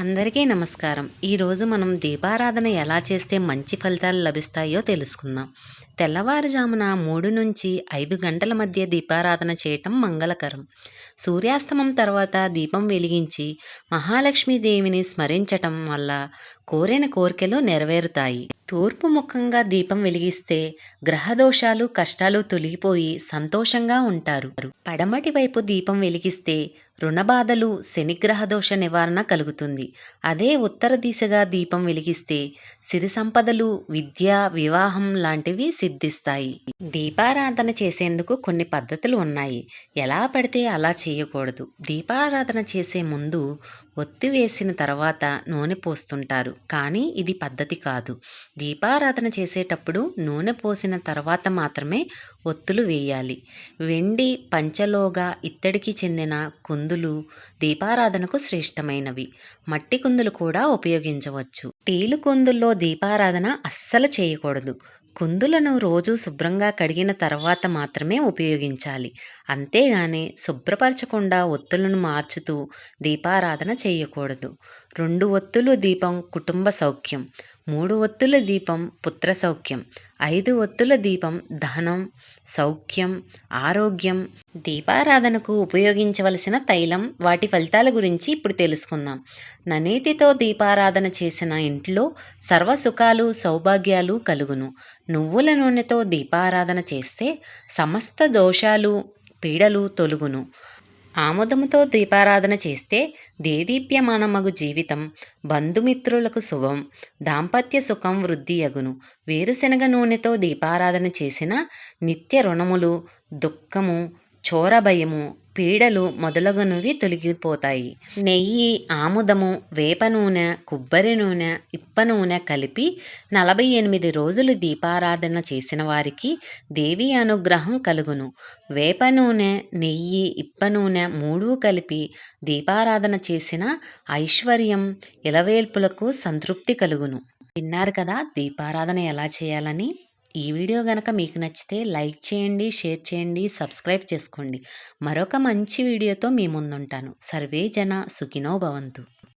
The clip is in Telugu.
అందరికీ నమస్కారం. ఈరోజు మనం దీపారాధన ఎలా చేస్తే మంచి ఫలితాలు లభిస్తాయో తెలుసుకుందాం. తెల్లవారుజామున మూడు నుంచి ఐదు గంటల మధ్య దీపారాధన చేయటం మంగళకరం. సూర్యాస్తమం తర్వాత దీపం వెలిగించి మహాలక్ష్మీదేవిని స్మరించటం వల్ల కోరిన కోరికలు నెరవేరుతాయి. తూర్పు ముఖంగా దీపం వెలిగిస్తే గ్రహదోషాలు కష్టాలు తొలగిపోయి సంతోషంగా ఉంటారు. పడమటి వైపు దీపం వెలిగిస్తే రుణబాధలు శనిగ్రహ దోష నివారణ కలుగుతుంది. అదే ఉత్తర దిశగా దీపం వెలిగిస్తే సిరి సంపదలు విద్య వివాహం లాంటివి సిద్ధిస్తాయి. దీపారాధన చేసేందుకు కొన్ని పద్ధతులు ఉన్నాయి. ఎలా పడితే అలా చేయకూడదు. దీపారాధన చేసే ముందు ఒత్తి వేసిన తర్వాత నూనె పోస్తుంటారు. కానీ ఇది పద్ధతి కాదు. దీపారాధన చేసేటప్పుడు నూనె పోసిన తర్వాత మాత్రమే ఒత్తులు వేయాలి. వెండి పంచలోగా ఇత్తడికి చెందిన కుందులు దీపారాధనకు శ్రేష్టమైనవి. మట్టి కుందులు కూడా ఉపయోగించవచ్చు. టీలు కుందుల్లో దీపారాధన అస్సలు చేయకూడదు. కుందులను రోజు శుభ్రంగా కడిగిన తర్వాత మాత్రమే ఉపయోగించాలి. అంతేగాని శుభ్రపరచకుండా ఒత్తులను మార్చుతూ దీపారాధన చేయకూడదు. రెండు ఒత్తులు దీపం కుటుంబ సౌఖ్యం. మూడు ఒత్తుల దీపం పుత్ర సౌఖ్యం ఐదు ఒత్తుల దీపం ధనం సౌఖ్యం ఆరోగ్యం. దీపారాధనకు ఉపయోగించవలసిన తైలం వాటి ఫలితాల గురించి ఇప్పుడు తెలుసుకుందాం. ననేతితో దీపారాధన చేసిన ఇంట్లో సర్వసుఖాలు సౌభాగ్యాలు కలుగును. నువ్వుల నూనెతో దీపారాధన చేస్తే సమస్త దోషాలు పీడలు తొలుగును. ఆముదముతో దీపారాధన చేస్తే దేదీప్యమానమగు జీవితం బంధుమిత్రులకు శుభం దాంపత్య సుఖం వృద్ధి అగును వేరుశనగ నూనెతో దీపారాధన చేసిన నిత్య రుణములు దుఃఖము చోరభయము పీడలు మొదలగునవి తొలగిపోతాయి. నెయ్యి ఆముదము వేప నూనె కొబ్బరి నూనె ఇప్ప నూనె కలిపి నలభై ఎనిమిది రోజులు దీపారాధన చేసిన వారికి దేవి అనుగ్రహం కలుగును. వేప నూనె నెయ్యి ఇప్ప నూనె మూడు కలిపి దీపారాధన చేసిన ఐశ్వర్యం ఇలవేల్పులకు సంతృప్తి కలుగును. విన్నారు కదా దీపారాధన ఎలా చేయాలని? ఈ వీడియో కనుక మీకు నచ్చితే లైక్ చేయండి షేర్ చేయండి సబ్స్క్రైబ్ చేసుకోండి. మరొక మంచి వీడియోతో మీ ముందుంటాను. సర్వే జన సుఖినో భవంతు.